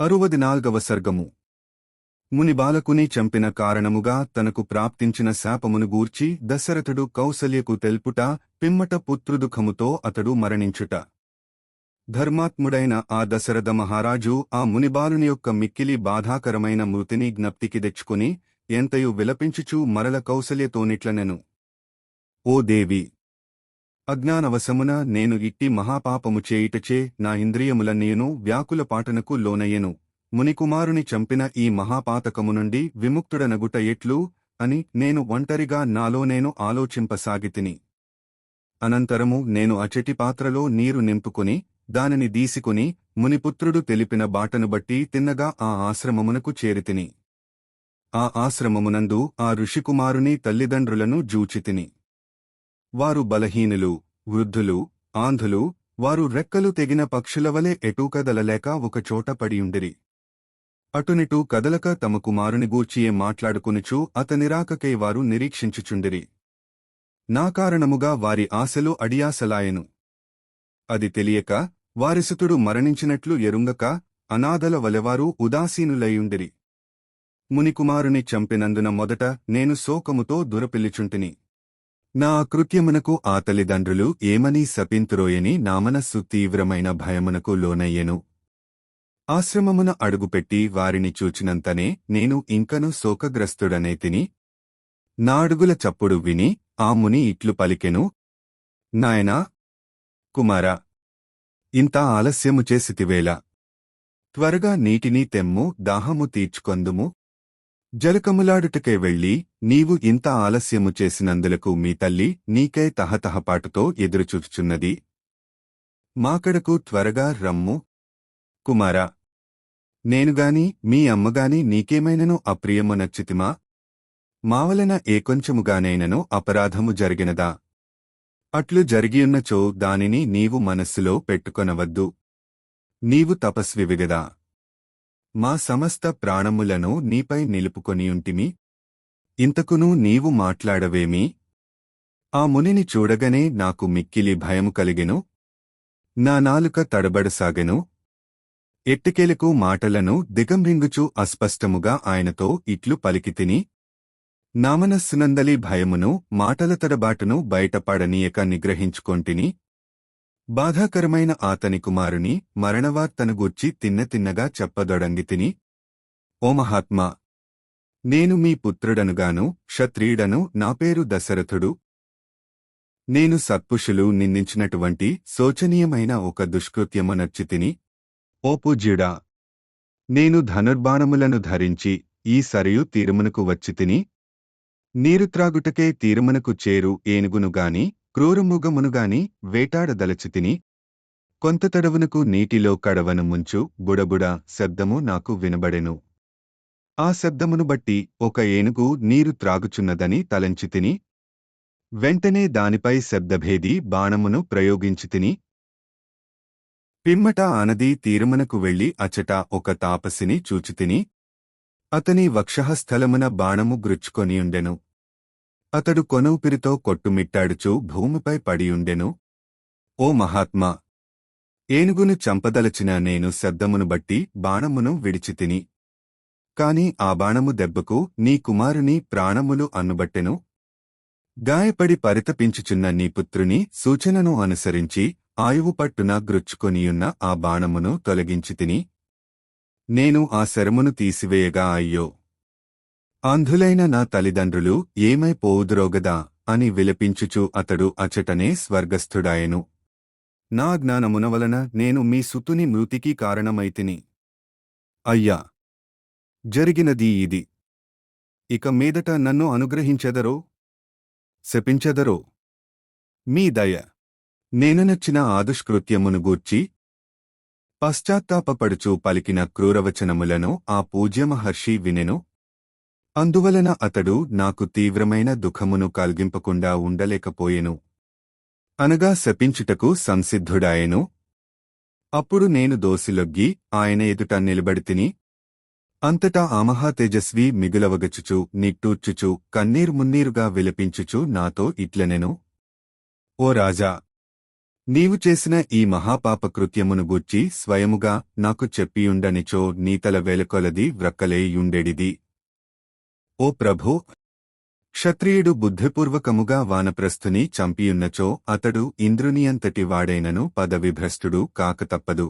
అరువది నాల్గవ సర్గము. ముని బాలకుని చంపిన కారణముగా తనకు ప్రాప్తించిన శాపమును గూర్చి దశరథుడు కౌసల్యకు తెల్పుట పిమ్మట పుత్రుదుఖముతో అతడు మరణించుట. ధర్మాత్ముడైన ఆ దశరథ మహారాజు ఆ మునిబాలుని యొక్క మిక్కిలి బాధాకరమైన మృతిని జ్ఞప్తికి తెచ్చుకుని ఎంతయు విలపించుచూ మరల కౌసల్యతోనిట్లనెను? ఓ దేవి! అజ్ఞానవశమున నేను ఇట్టి మహాపాపము చేయుటచే నా ఇంద్రియములన్నీయును వ్యాకులపాటనకు లోనయ్యెను. మునికుమారుని చంపిన ఈ మహాపాతకము నుండి విముక్తుడనగుట ఎట్లు? అని నేను ఒంటరిగా నాలో నేను ఆలోచింపసాగితిని. అనంతరము నేను అచటి పాత్రలో నీరు నింపుకుని దానిని దీసుకుని మునిపుత్రుడు తెలిపిన బాటను బట్టి తిన్నగా ఆ ఆశ్రమమునకు చేరితిని. ఆ ఆశ్రమమునందు ఆ ఋషికుమారుని తల్లిదండ్రులను జూచితిని. వారు బలహీనులు వృద్ధులు ఆంధులు వారు రెక్కలు తెగిన పక్షులవలే ఎటూ కదలలేక ఒకచోట పడియుండిరి. అటునిటూ కదలక తమ కుమారుని గూర్చియే మాట్లాడుకునుచు అతనిరాకకై వారు నిరీక్షించుచుండిరి. నా కారణముగా వారి ఆశలు అడియాసలాయెను. అది తెలియక వారిసుతుడు మరణించినట్లు ఎరుంగక అనాథల వలెవారు ఉదాసీనులయుండిరి మునికుమారుని చంపినందున మొదట నేను శోకముతో దురపిల్లిచుంటిని. నా అకృత్యమునకు ఆ తల్లిదండ్రులు ఏమని శపింతురోయని నా మనస్సు తీవ్రమైన భయమునకు లోనయ్యెను. ఆశ్రమమున అడుగుపెట్టి వారిని చూచినంతనే నేను ఇంకను శోకగ్రస్తుడనే తిని నా అడుగుల చప్పుడు విని ఆ ముని ఇట్లు పలికెను. నాయనా కుమారా ఇంత ఆలస్యము చేసితివేళ త్వరగా నీటిని తెమ్ము దాహము తీర్చుకొందుము. జలకములాడుటకే వెళ్ళి నీవు ఇంత ఆలస్యము చేసినందులకు మీ తల్లి నీకై తహతహపాటుతో ఎదురుచూచుచున్నది. మాకడకు త్వరగా రమ్ము. కుమారా నేనుగాని మీ అమ్మగాని నీకేమైనను అప్రియము నచ్చితిమా? మావలన ఏ కొంచెముగానైనను అపరాధము జరిగినదా? అట్లు జరిగియున్నచో దానిని నీవు మనస్సులో పెట్టుకొనవద్దు. నీవు తపస్వివిగదా మా సమస్త ప్రాణములను నీపై నిలుపుకొనియుంటిమి ఇంతకును నీవు మాట్లాడవేమి? ఆ మునిని చూడగనే నాకు మిక్కిలి భయము కలిగెను. నా నాలుక తడబడసాగెను. ఎట్టికెలకు మాటలను దిగంరింగుచూ అస్పష్టముగా ఆయనతో ఇట్లు పలికితిని. నామనస్సునందలి భయమును మాటల తడబాటును బయటపడనీయక నిగ్రహించుకొంటిని. బాధాకరమైన ఆతని కుమారుని మరణవార్తను గూర్చి తిన్న తిన్నగా చెప్పదొడంగితిని ఓ మహాత్మా నేను మీ పుత్రుడనుగాను క్షత్రియుడను నా పేరు దశరథుడు. నేను సత్పుషులు నిందించినటువంటి శోచనీయమైన ఒక దుష్కృత్యమునర్చి నచ్చితిని ఓ పూజ్యుడా నేను ధనుర్బాణములను ధరించి ఈ సరియు తీరుమునకు వచ్చితిని నీరు త్రాగుటకే తీరుమునకు చేరు ఏనుగునుగాని క్రూరముగమునుగాని వేటాడదలచితిని కొంత తడవునకు నీటిలో కడవను ముంచు బుడబుడ శబ్దము నాకు వినబడెను. ఆ శబ్దమును బట్టి ఒక ఏనుగు నీరు త్రాగుచున్నదని తలంచితిని వెంటనే దానిపై శబ్దభేది బాణమును ప్రయోగించితిని పిమ్మట ఆనది తీరుమునకు వెళ్ళి అచట ఒక తాపసిని చూచితిని అతని వక్షహస్థలమున బాణము గ్రుచ్చుకొనియుండెను అతడు కొనౌపిరితో కొట్టుమిట్టాడుచూ భూమిపై పడియుండెను. ఓ మహాత్మా! ఏనుగును చంపదలచిన నేను శబ్దమును బట్టి బాణమును విడిచితిని. కాని ఆ బాణము దెబ్బకు నీ కుమారుని ప్రాణములు అన్నుబట్టెను. గాయపడి పరితపించుచున్న నీ పుత్రుని సూచనను అనుసరించి ఆయువు పట్టున గ్రుచ్చుకొనియున్న ఆ బాణమును తొలగించితిని. నేను ఆ శరమును తీసివేయగా అయ్యో! అంధులైన నా తల్లిదండ్రులు ఏమైపోవుదురోగదా అని విలపించుచు అతడు అచటనే స్వర్గస్థుడాయెను. నా జ్ఞానమున వలన నేను మీ సుతుని మృతికి కారణమైతిని. అయ్యా! జరిగినది ఇది. ఇక మీదట నన్ను అనుగ్రహించెదరో? శపించెదరో? మీ దయ. నేననచ్చిన ఆదుష్కృత్యమును గూర్చి పశ్చాత్తాపపడుచు పలికిన క్రూరవచనములను ఆ పూజ్యమహర్షి వినెను. అందువలన అతడు నాకు తీవ్రమైన దుఃఖమును కలిగింపకుండా ఉండలేకపోయెను. అనగా శపించుటకు సంసిద్ధుడాయెను. అప్పుడు నేను దోసిలొగ్గి ఆయన ఎదుట నిలబడితిని. అంతటా ఆమహా తేజస్వి మిగులవగచుచు నిట్టూర్చుచు కన్నీరు మున్నీరుగా విలపించుచు నాతో ఇట్లనెను. ఓ రాజా! నీవు చేసిన ఈ మహాపాపకృత్యమును గూర్చి స్వయముగా నాకు చెప్పియుండనిచో నీతల వేలకొలది వ్రక్కలేయుండెడిది. ఓ ప్రభూ! క్షత్రియుడు బుద్ధిపూర్వకముగా వానప్రస్థుని చంపియున్నచో అతడు ఇంద్రునియంతటి వాడైనను పదవిభ్రష్టుడు కాక తప్పదు.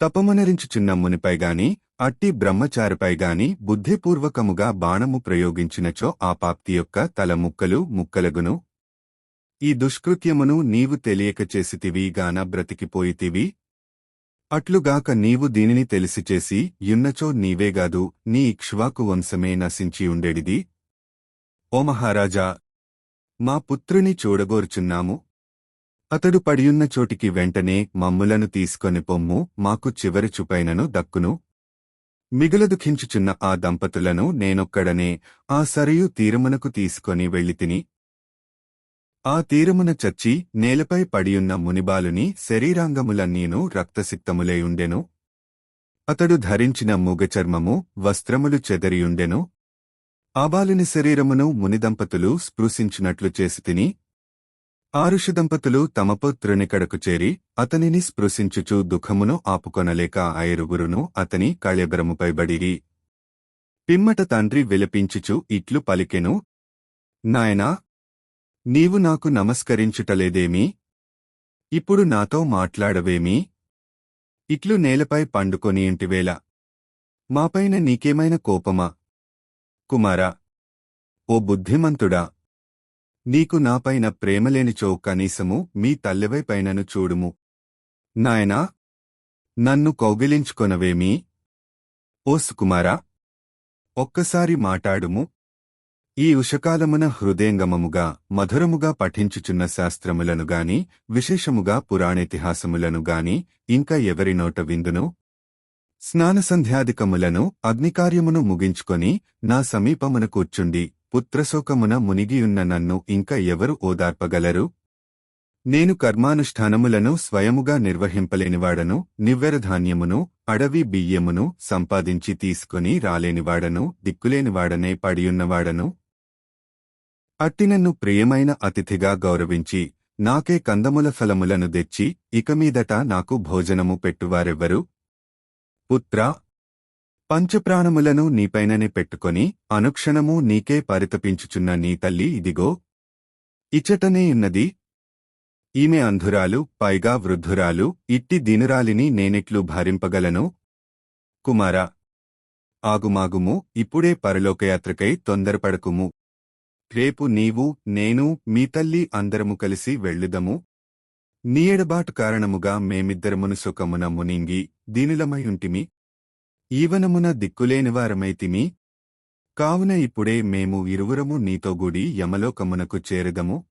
తపమునరించుచున్న మునిపైగాని అట్టి బ్రహ్మచారిపైగాని బుద్ధిపూర్వకముగా బాణము ప్రయోగించినచో ఆ పాప్తి యొక్క తల ముక్కలు ముక్కలగును. ఈ దుష్కృత్యమును నీవు తెలియక చేసితివి గాన బ్రతికిపోయితివి. అట్లుగాక నీవు దీనిని తెలిసిచేసి యున్నచో నీవేగాదు నీ ఇక్ష్వాకు వంశమే నశించి ఉండేడిది? ఓ మహారాజా మా పుత్రుని చూడగోర్చున్నాము. అతడు పడియున్న చోటికి వెంటనే మమ్ములను తీసుకొని పొమ్ము మాకు చివరి చుపైనను దక్కును. మిగుల దుఃఖించుచున్న ఆ దంపతులను నేనొక్కడనే ఆ సరియు తీరమునకు తీసుకొని వెళ్ళితిని ఆ తీరమున చచ్చి నేలపై పడియున్న మునిబాలుని శరీరాంగములన్నీను రక్తసిక్తములేయుండెను. అతడు ధరించిన మూగచర్మము వస్త్రములు చెదరియుండెను. ఆబాలుని శరీరమును మునిదంపతులు స్పృశించినట్లు చేసి తిని ఆరుష దంపతులు తమ పుత్రుని కడకు చేరి అతనిని స్పృశించుచు దుఃఖమును ఆపుకొనలేక ఐరుగురును అతని కళెబరముపై బడిరి. పిమ్మట తండ్రి విలపించుచు ఇట్లు పలికెను నాయనా నీవు నాకు నమస్కరించుటలేదేమీ? ఇప్పుడు నాతో మాట్లాడవేమీ? ఇట్లు నేలపై పండుకొని ఇంటివేళ. మాపైన నీకేమైన కోపమా? కుమారా ఓ బుద్ధిమంతుడా! నీకు నాపైన ప్రేమలేనిచో కనీసము మీ తల్లివైపైనను చూడుము. నాయనా నన్ను కౌగిలించుకొనవేమీ? ఓ సుకుమారా ఒక్కసారి మాటాడుము. ఈ ఉషకాలమున హృదయంగమముగా మధురముగా పఠించుచున్న శాస్త్రములను గాని విశేషముగా పురాణేతిహాసములను గాని ఇంకా ఎవరి నోట విందును? స్నానసంధ్యాధికములను అగ్నికార్యమును ముగించుకొని నా సమీపమున కూర్చుండి పుత్రశోకమున మునిగియున్న నన్ను ఇంకా ఎవరు ఓదార్పగలరు? నేను కర్మానుష్ఠానములను స్వయముగా నిర్వహింపలేనివాడను నివ్వెరధాన్యమును అడవి బియ్యమును సంపాదించి తీసుకుని రాలేనివాడను దిక్కులేనివాడనే పడియున్నవాడను అట్టినన్ను ప్రియమైన అతిథిగా గౌరవించి నాకే కందముల ఫలములను తెచ్చి ఇకమీదట నాకు భోజనము పెట్టువారెవ్వరు? పుత్రా! పంచప్రాణములను నీపైననే పెట్టుకొని అనుక్షణము నీకే పరితపించుచున్న నీ తల్లి ఇదిగో! ఇచ్చటనే ఉన్నది. ఈమె అంధురాలు పైగా వృద్ధురాలు ఇట్టి దీనురాలిని నేనెట్లు భారింపగలను? కుమారా! ఆగుమాగుము ఇప్పుడే పరలోకయాత్రకై తొందరపడకుము. రేపు నీవు నేను మీ తల్లి అందరము కలిసి వెళ్ళుదము. నీయడబాటు కారణముగా మేమిద్దరమును సుఖమున మునింగి దీనిలమయుంటిమి. ఈవనమున దిక్కులేనివారమైతిమి. కావున ఇప్పుడే మేము ఇరువురము నీతోగూడి యమలోకమునకు చేరుదము.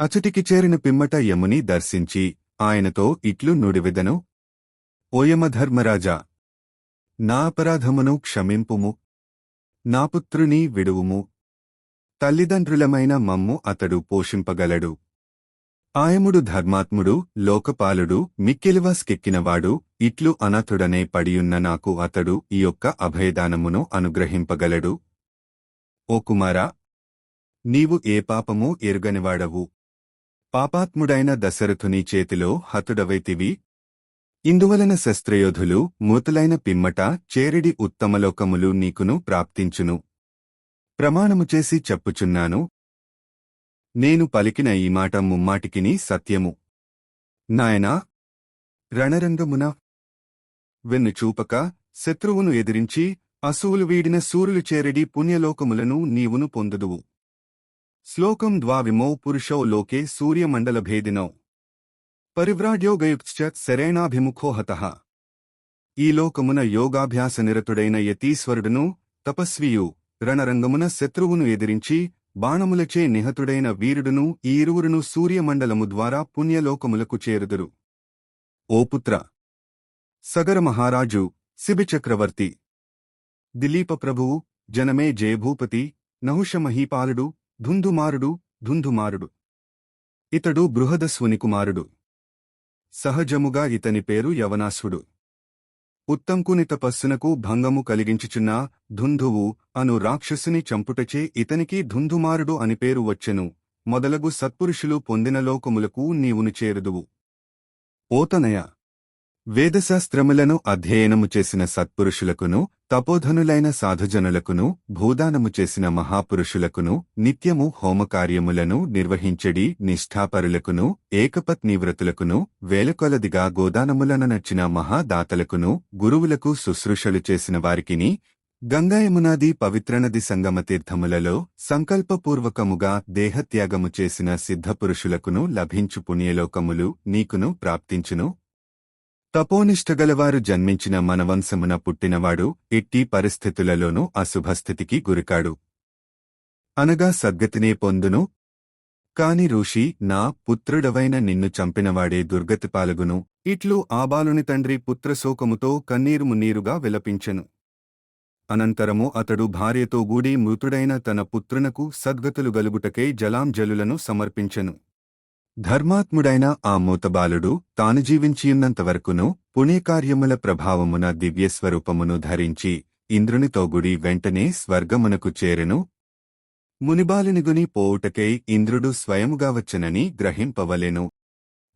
అచటికి చేరిన పిమ్మట యముని దర్శించి ఆయనతో ఇట్లు నుడివెదను. ఓయమధర్మరాజా నా అపరాధమును క్షమింపుము. నా పుత్రుని విడువుము. తల్లిదండ్రులమైన మమ్ము అతడు పోషింపగలడు. ఆయముడు ధర్మాత్ముడు లోకపాలుడు మిక్కిలివాస్కెక్కినవాడు ఇట్లు అనాథుడనే పడియున్న నాకు అతడు ఈ యొక్క అభయదానమును అనుగ్రహింపగలడు. ఓ కుమారా నీవు ఏ పాపమూ ఎరుగనివాడవు? పాపాత్ముడైన దశరథుని చేతిలో హతుడవైతివి. ఇందువలన శస్త్రయోధులు మూతులైన పిమ్మట చేరిడి ఉత్తమలోకములు నీకును ప్రాప్తించును. ప్రమాణము చేసి చెప్పుచున్నాను. నేను పలికిన ఈ మాట ముమ్మాటికిని సత్యము. నాయనా రణరంగమున వెన్ను చూపక శత్రువును ఎదిరించి అసూలు వీడిన సూర్యులు చేరడి పుణ్యలోకములను నీవును పొందుదువు. శ్లోకం ద్వావిమో పురుషో లోకే సూర్యమండలభేదినో పరివ్రాడ్యోగయుక్త శరేణాభిముఖో హతః. ఈ లోకమున యోగాభ్యాస నిరతుడైన యతీశ్వరుడును తపస్వియు. రణరంగమున శత్రువును ఎదిరించి బాణములచే నిహతుడైన వీరుడును ఈ ఇరువురును సూర్యమండలము ద్వారా పుణ్యలోకములకు చేరుదురు. ఓ పుత్ర! సగర మహారాజు శిబిచక్రవర్తి దిలీప ప్రభువు జనమే జయభూపతి నహుషమహీపాలుడు ధుంధుమారుడు ధుంధుమారుడు. ఇతడు బృహదస్వుని కుమారుడు. సహజముగా ఇతని పేరు యవనాసుడు. ఉత్తంకుని తపస్సునకు భంగము కలిగించుచున్న ధుంధువు అను రాక్షసుని చంపుటచే ఇతనికి ధుంధుమారుడు అని పేరు వచ్చెను. మొదలగు సత్పురుషులు పొందిన లోకములకు నీవును చేరుదువు. ఓతనయ వేదశాస్త్రములను అధ్యయనము చేసిన సత్పురుషులకును తపోధనులైన సాధుజనులకును భూదానము చేసిన మహాపురుషులకును నిత్యము హోమకార్యములను నిర్వహించడి నిష్ఠాపరులకును ఏకపత్నివ్రతులకును వేలకొలదిగా గోదానములను నచ్చిన మహాదాతలకును గురువులకు శుశ్రూషలు చేసిన వారికిని గంగాయమునాది పవిత్రనది సంగమ తీర్థములలో సంకల్పపూర్వకముగా దేహత్యాగము చేసిన సిద్ధపురుషులకును లభించు పుణ్యలోకములు నీకును ప్రాప్తించును. తపోనిష్టగలవారు జన్మించిన మనవంశమున పుట్టినవాడు ఎట్టి పరిస్థితులలోనూ అశుభస్థితికి గురికాడు. అనగా సద్గతినే పొందును. కాని ఋషి నా పుత్రుడవైన నిన్ను చంపినవాడే దుర్గతి పాలుగును. ఇట్లు ఆబాలుని తండ్రి పుత్రశోకముతో కన్నీరు మున్నీరుగా విలపించెను. అనంతరము అతడు భార్యతో గూడి మృతుడైన తన పుత్రునకు సద్గతులు గలుగుటకై జలాంజలులను సమర్పించెను. ధర్మాత్ముడైన ఆ మూతబాలుడు తాను జీవించియున్నంతవరకును పుణ్యకార్యముల ప్రభావమున దివ్యస్వరూపమును ధరించి ఇంద్రునితో గుడి వెంటనే స్వర్గమునకు చేరెను. మునిబాలునిగుని పోవుటకై ఇంద్రుడు స్వయముగా వచ్చనని గ్రహింపవలెను.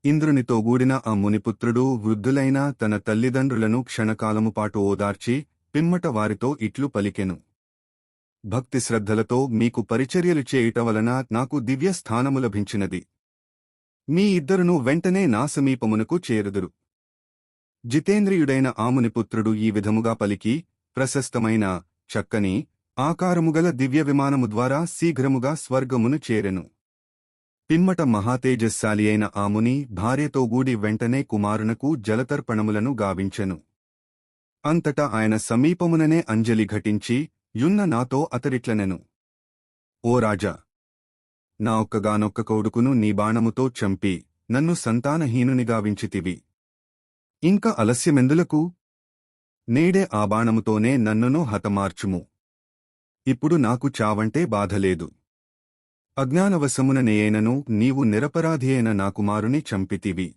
ఇంద్రునితో గూడిన ఆ మునిపుత్రుడు వృద్ధులైన తన తల్లిదండ్రులను క్షణకాలముపాటు ఓదార్చి పిమ్మట వారితో ఇట్లు పలికెను. భక్తి శ్రద్ధలతో మీకు పరిచర్యలు చేయుట వలన నాకు దివ్య స్థానము లభించినది. మీ ఇద్దరును వెంటనే నా సమీపమునకు చేరుదురు. జితేంద్రియుడైన ఆమునిపుత్రుడు ఈ విధముగా పలికి ప్రశస్తమైన చక్కని ఆకారముగల దివ్య విమానము ద్వారా శీఘ్రముగా స్వర్గమును చేరెను. పిమ్మట మహాతేజస్శాలి అయిన ఆముని భార్యతోగూడి వెంటనే కుమారునకు జలతర్పణములను గావించెను. అంతటా ఆయన సమీపముననే అంజలి ఘటించి యున్న నాతో అతడిట్లనెను. ఓ రాజా! నా ఒక్కగానొక్క కొడుకును నీ బాణముతో చంపి నన్ను సంతానహీనునిగావించితివి ఇంక అలస్యమెందులకు నేడే ఆ బాణముతోనే నన్నును హతమార్చుము. ఇప్పుడు నాకు చావంటే బాధలేదు. అజ్ఞానవశముననేయనను నీవు నిరపరాధియైన నా కుమారుని చంపితివి.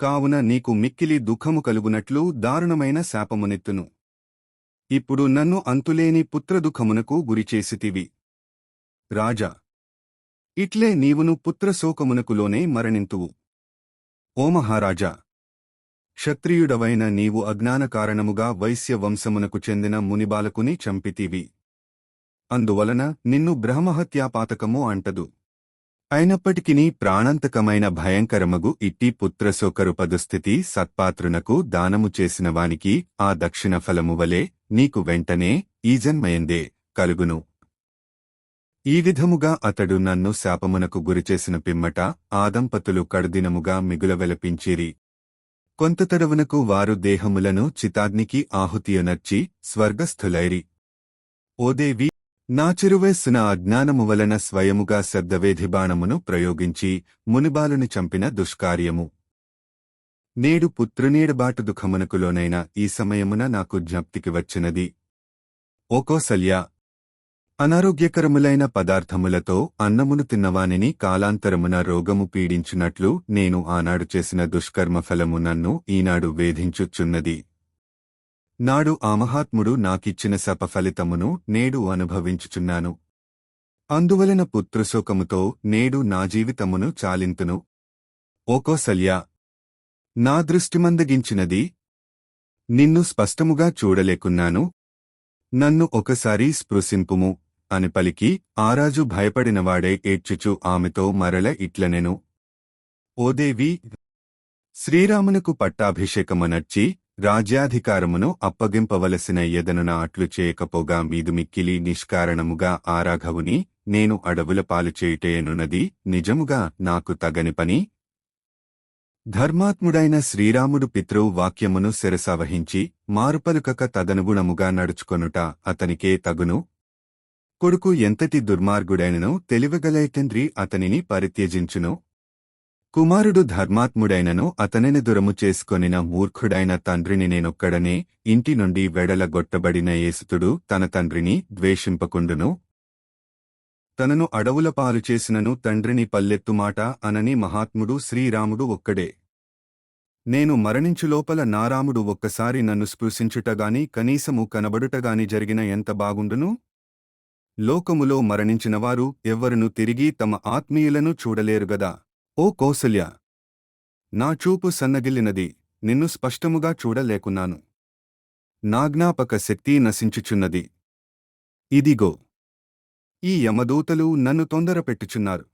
కావున నీకు మిక్కిలి దుఃఖము కలుగునట్లు దారుణమైన శాపమునెత్తును. ఇప్పుడు నన్ను అంతులేని పుత్రదుఖమునకు గురిచేసితివి. రాజా ఇట్లే నీవును పుత్రశోకమునకులోనే మరణింతువు. ఓ మహారాజా! క్షత్రియుడవైన నీవు అజ్ఞాన కారణముగా వైశ్య వంశమునకు చెందిన మునిబాలకుని చంపితివి. అందువలన నిన్ను బ్రహ్మహత్యాపాతకము అంటదు. అయినప్పటికినీ ప్రాణాంతకమైన భయంకరమగు ఇట్టి పుత్రశోకరు పదుస్థితి సత్పాత్రునకు దానము చేసిన వానికి ఆ దక్షిణ ఫలము వలె నీకు వెంటనే ఈ జన్మయందే కలుగును. ఈ విధముగా అతడు నన్ను శాపమునకు గురిచేసిన పిమ్మట ఆ దంపతులు కడుదినముగా మిగులవెలపించిరి. కొంతతడవునకు వారు దేహములను చితాగ్నికి ఆహుతియునర్చి స్వర్గస్థులైరి. ఓదేవి నా చిరువయస్సున అజ్ఞానము వలన స్వయముగా శబ్దవేధిబాణమును ప్రయోగించి మునిబాలుని చంపిన దుష్కార్యము. నేడు పుత్రునీడబాటు దుఃఖమునకులోనైన ఈ సమయమున నాకు జ్ఞప్తికి వచ్చినది. ఓ అనారోగ్యకరములైన పదార్థములతో అన్నమును తిన్నవానిని కాలాంతరమున రోగము పీడించున్నట్లు నేను ఆనాడు చేసిన దుష్కర్మ ఫలము నన్ను ఈనాడు వేధించుచున్నది. నాడు ఆ మహాత్ముడు నాకిచ్చిన శపఫలితమును నేడు అనుభవించుచున్నాను. అందువలన పుత్రశోకముతో నేడు నా జీవితమును చాలింతును. ఓకోసల్యా నా దృష్టిమందగించినది. నిన్ను స్పష్టముగా చూడలేకున్నాను. నన్ను ఒకసారి స్పృశింపుము. అని పలికి ఆరాజు భయపడినవాడే ఏడ్చుచు ఆమెతో మరల ఇట్లనెను. ఓదేవి శ్రీరామునకు పట్టాభిషేకమనర్చి రాజ్యాధికారమును అప్పగింపవలసిన ఎదనున అట్లు చేయకపోగా మీదు మిక్కిలి నిష్కారణముగా ఆరాఘవుని నేను అడవుల పాలు చేయుటేయనున్నది నిజముగా నాకు తగని పని. ధర్మాత్ముడైన శ్రీరాముడు పితృవు వాక్యమును శిరసవహించి మారుపలుకక తదనుగుణముగా నడుచుకొనుట అతనికే తగును. కొడుకు ఎంతటి దుర్మార్గుడైననో తెలివగలైతండ్రి అతనిని పరిత్యజించును. కుమారుడు ధర్మాత్ముడైనను అతనిని దురము చేసుకొనిన మూర్ఖుడైన తండ్రిని నేనొక్కడనే ఇంటి నుండి వెడలగొట్టబడిన యేసుతుడు తన తండ్రిని ద్వేషింపకుండును. తనను అడవుల పాలు చేసినను తండ్రిని పల్లెత్తుమాట అనని మహాత్ముడు శ్రీరాముడు ఒక్కడే. నేను మరణించులోపల నారాముడు ఒక్కసారి నన్ను స్పృశించుటగాని కనీసము కనబడుటగాని జరిగిన ఎంత బాగుండును? లోకములో మరణించినవారు ఎవ్వరును తిరిగి తమ ఆత్మీయులను చూడలేరుగదా ఓ కౌసల్య! నా చూపు సన్నగిల్లినది నిన్ను స్పష్టముగా చూడలేకున్నాను. నాజ్ఞాపక శక్తి నశించుచున్నది. ఇదిగో! ఈ యమదూతలు నన్ను తొందరపెట్టుచున్నారు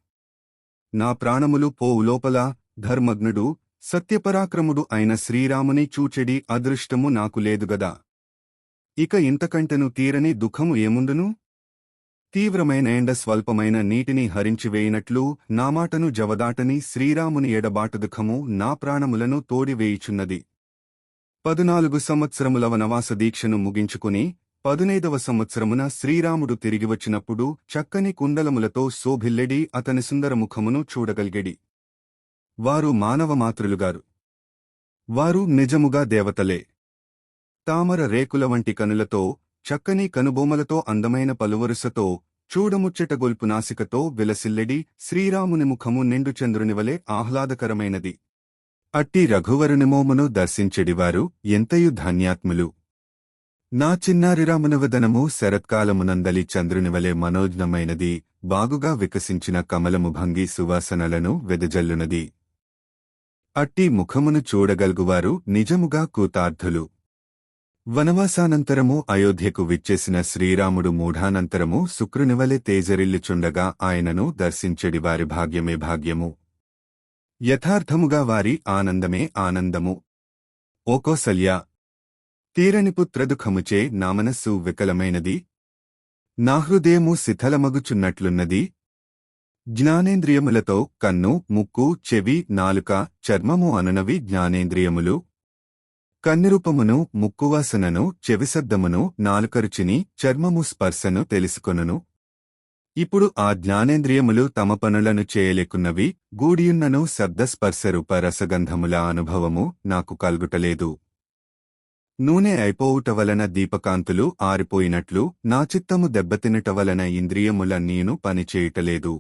నా ప్రాణములు పోవు లోపల ధర్మజ్ఞుడు సత్యపరాక్రముడు అయిన శ్రీరాముని చూచెడి అదృష్టము నాకు లేదుగదా ఇక ఇంతకంటను తీరని దుఃఖము ఏముందును తీవ్రమైన ఎండ స్వల్పమైన నీటిని హరించివేయినట్లు నా మాటను జవదాటని శ్రీరాముని ఎడబాటుదుఖము నా ప్రాణములను తోడివేయుచున్నది. పదునాలుగు సంవత్సరముల వనవాస దీక్షను ముగించుకుని పదునైదవ సంవత్సరమున శ్రీరాముడు తిరిగి వచ్చినప్పుడు చక్కని కుండలములతో శోభిల్లెడి అతని సుందర ముఖమును చూడగలిగెడి. వారు మానవమాతృలుగారు వారు నిజముగా దేవతలే. తామర రేకుల వంటి కనులతో చక్కని కనుబొమలతో అందమైన పలువరుసతో చూడముచ్చటగొల్పు నాసికతో విలసిల్లెడి శ్రీరాముని ముఖము నిండు చంద్రునివలే ఆహ్లాదకరమైనది. అట్టి రఘువరునిమోమును దర్శించెడివారు ఎంతయు ధాన్యాత్ములు! నా చిన్నారిరామునవదనము శరత్కాలమునందలి చంద్రునివలే మనోజ్ఞమైనది బాగుగా వికసించిన కమలము భంగి సువాసనలను వెదజల్లునది. అట్టి ముఖమును చూడగలుగువారు నిజముగా కూతార్థులు! వనవాసానంతరము అయోధ్యకు విచ్చేసిన శ్రీరాముడు మూఢానంతరము శుక్రునివలె తేజరిల్లుచుండగా ఆయనను దర్శించెడి వారి భాగ్యమే భాగ్యము. యథార్థముగా వారి ఆనందమే ఆనందము. ఓకోసల్య తీరని పుత్రదుఖముచే నామనస్సు వికలమైనది. నా హృదయము శిథలమగుచున్నట్లున్నది. జ్ఞానేంద్రియములతో కన్ను ముక్కు చెవి నాలుక చర్మము అనునవి జ్ఞానేంద్రియములు. కన్నిరూపమును ముక్కువాసనను చెవిశబ్దమును నాలుకరుచిని చర్మము స్పర్శను తెలుసుకొనును. ఇప్పుడు ఆ జ్ఞానేంద్రియములు తమ పనులను చేయలేకున్నవి గూడియున్నను శబ్దస్పర్శరూప రసగంధముల అనుభవము నాకు కల్గుటలేదు. నూనె అయిపోవుట వలన దీపకాంతులు ఆరిపోయినట్లు నా చిత్తము దెబ్బతినట వలన ఇంద్రియముల నేను పనిచేయటలేదు.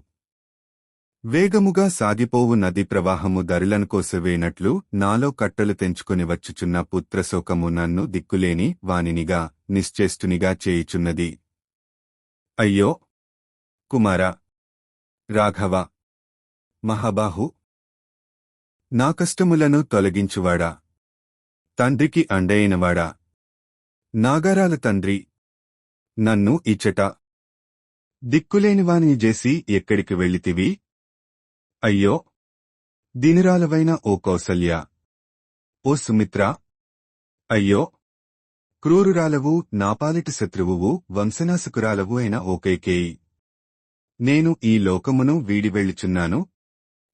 వేగముగా సాగిపోవు నది ప్రవాహము దరులను కోసవేనట్లు నాలో కట్టలు తెంచుకుని వచ్చుచున్న పుత్రశోకము నన్ను దిక్కులేని వానినిగా నిశ్చేష్టునిగా చేయుచున్నది. అయ్యో! కుమార! రాఘవ! మహాబాహు! నా కష్టములను తొలగించువాడా? తండ్రికి అండైనవాడా? నాగరాల తండ్రి! నన్ను ఇచ్చట! దిక్కులేనివాని చేసి ఎక్కడికి వెళ్ళితివి? అయ్యో! దీనిరాలవైన ఓ కౌసల్య. ఓ సుమిత్ర. అయ్యో! క్రూరురాలవు నాపాలిటి శత్రువువు వంశనాశకురాలవు అయిన ఓకేకేయి నేను ఈ లోకమును వీడి వెళ్ళుచున్నాను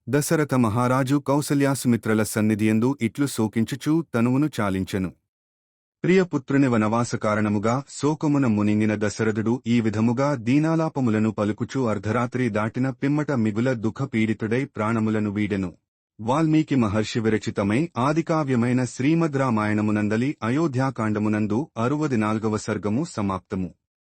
దశరథ మహారాజు కౌసల్యాసుమిత్రల సన్నిధియందు ఇట్లు శోకించుచూ తనువును చాలించెను. ప్రియపుత్రుని వనవాస కారణముగా శోకమున మునింగిన దశరథుడు ఈ విధముగా దీనాలాపములను పలుకుచూ అర్ధరాత్రి దాటిన పిమ్మట మిగుల దుఃఖపీడితుడై ప్రాణములను వీడెను. వాల్మీకి మహర్షి విరచితమై ఆదికావ్యమైన శ్రీమద్ రామాయణమునందలి అయోధ్యాకాండమునందు అరువది నాల్గవ సర్గము సమాప్తము.